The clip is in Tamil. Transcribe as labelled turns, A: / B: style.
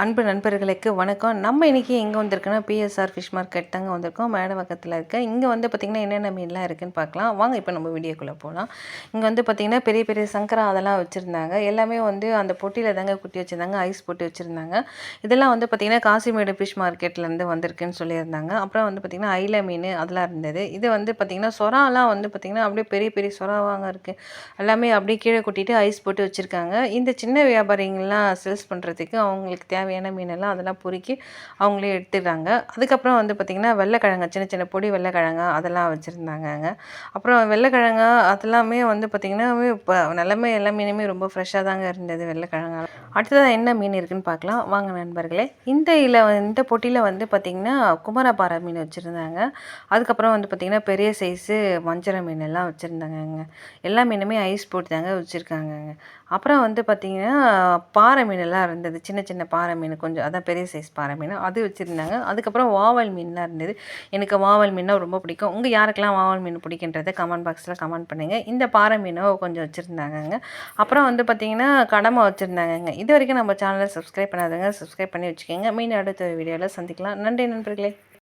A: அன்பு நண்பர்களுக்கு வணக்கம். நம்ம இன்றைக்கி எங்கே வந்திருக்கோன்னா பிஎஸ்ஆர் ஃபிஷ் மார்க்கெட் தாங்க வந்திருக்கோம். மேடவக்கத்தில் இருக்க. இங்கே வந்து பார்த்திங்கன்னா என்னென்ன மீன்லாம் இருக்குதுன்னு பார்க்கலாம் வாங்க இப்போ நம்ம வீடியோக்குள்ளே போகலாம் இங்கே வந்து பார்த்திங்கன்னா பெரிய பெரிய சங்கரா அதெல்லாம் வச்சுருந்தாங்க. எல்லாமே வந்து அந்த பொட்டியில் தாங்க குட்டி வச்சுருந்தாங்க. ஐஸ் போட்டு வச்சுருந்தாங்க. இதெல்லாம் வந்து பார்த்திங்கன்னா காசிமேடு ஃபிஷ் மார்க்கெட்லேருந்து வந்திருக்குன்னு சொல்லியிருந்தாங்க. அப்புறம் வந்து பார்த்திங்கன்னா ஐல மீன் அதெல்லாம் இருந்தது. இது வந்து பார்த்திங்கன்னா சொராலாம் வந்து பார்த்திங்கன்னா அப்படியே பெரிய பெரிய சொராவாங்க இருக்குது எல்லாமே அப்படியே கீழே கொட்டிட்டு ஐஸ் போட்டு வச்சுருக்காங்க. இந்த சின்ன வியாபாரிங்கள்லாம் சேல்ஸ் பண்ணுறதுக்கு அவங்களுக்கு தேவை தேவையான மீனெல்லாம் அதெல்லாம் பொறுக்கி அவங்களே எடுத்துடுறாங்க. அதுக்கப்புறம் வந்து பார்த்திங்கன்னா வெள்ளைக்கிழங்கு சின்ன சின்ன பொடி வெள்ளைக்கிழங்கு அதெல்லாம் வச்சுருந்தாங்கங்க அப்புறம் வெள்ளைக்கிழங்கு அதெல்லாமே வந்து பார்த்திங்கன்னா இப்போ நிலமே எல்லா மீனுமே ரொம்ப ஃப்ரெஷ்ஷாக தாங்க இருந்தது வெள்ளைக்கிழங்கு. அடுத்ததாக என்ன மீன் இருக்குதுன்னு பார்க்கலாம் வாங்க நண்பர்களே இந்த இல இந்த பொட்டியில் வந்து பார்த்திங்கன்னா குமரப்பாறை மீன் வச்சுருந்தாங்க. அதுக்கப்புறம் வந்து பார்த்திங்கன்னா பெரிய சைஸு வஞ்சர மீன் எல்லாம் வச்சுருந்தாங்கங்க எல்லா மீனுமே ஐஸ் போட்டு தாங்க வச்சுருக்காங்கங்க அப்புறம் வந்து பார்த்திங்கன்னா பாறை மீனெல்லாம் இருந்தது. சின்ன சின்ன பாறை மீன் கொஞ்சம் அதான் பெரிய சைஸ் பாறை மீன். அது வச்சுருந்தாங்க. அதுக்கப்புறம் வாவல் மீன்லாம் இருந்தது. எனக்கு வாவல் மீன்னா ரொம்ப பிடிக்கும். உங்கள் யாருக்கெல்லாம் வாவல் மீன் பிடிக்கின்றதை கமெண்ட் பாக்ஸில் கமெண்ட் பண்ணுங்கள் இந்த பாறை மீனும் கொஞ்சம் வச்சுருந்தாங்கங்க. அப்புறம் வந்து பார்த்திங்கன்னா கடமை வச்சுருந்தாங்கங்க. இது வரைக்கும் நம்ம சேனலை சப்ஸ்கிரைப் பண்ணாதவங்க சப்ஸ்கிரைப் பண்ணி வச்சுக்கோங்க. மீன் அடுத்த வீடியோவில் சந்திக்கலாம். நன்றி நண்பர்களே.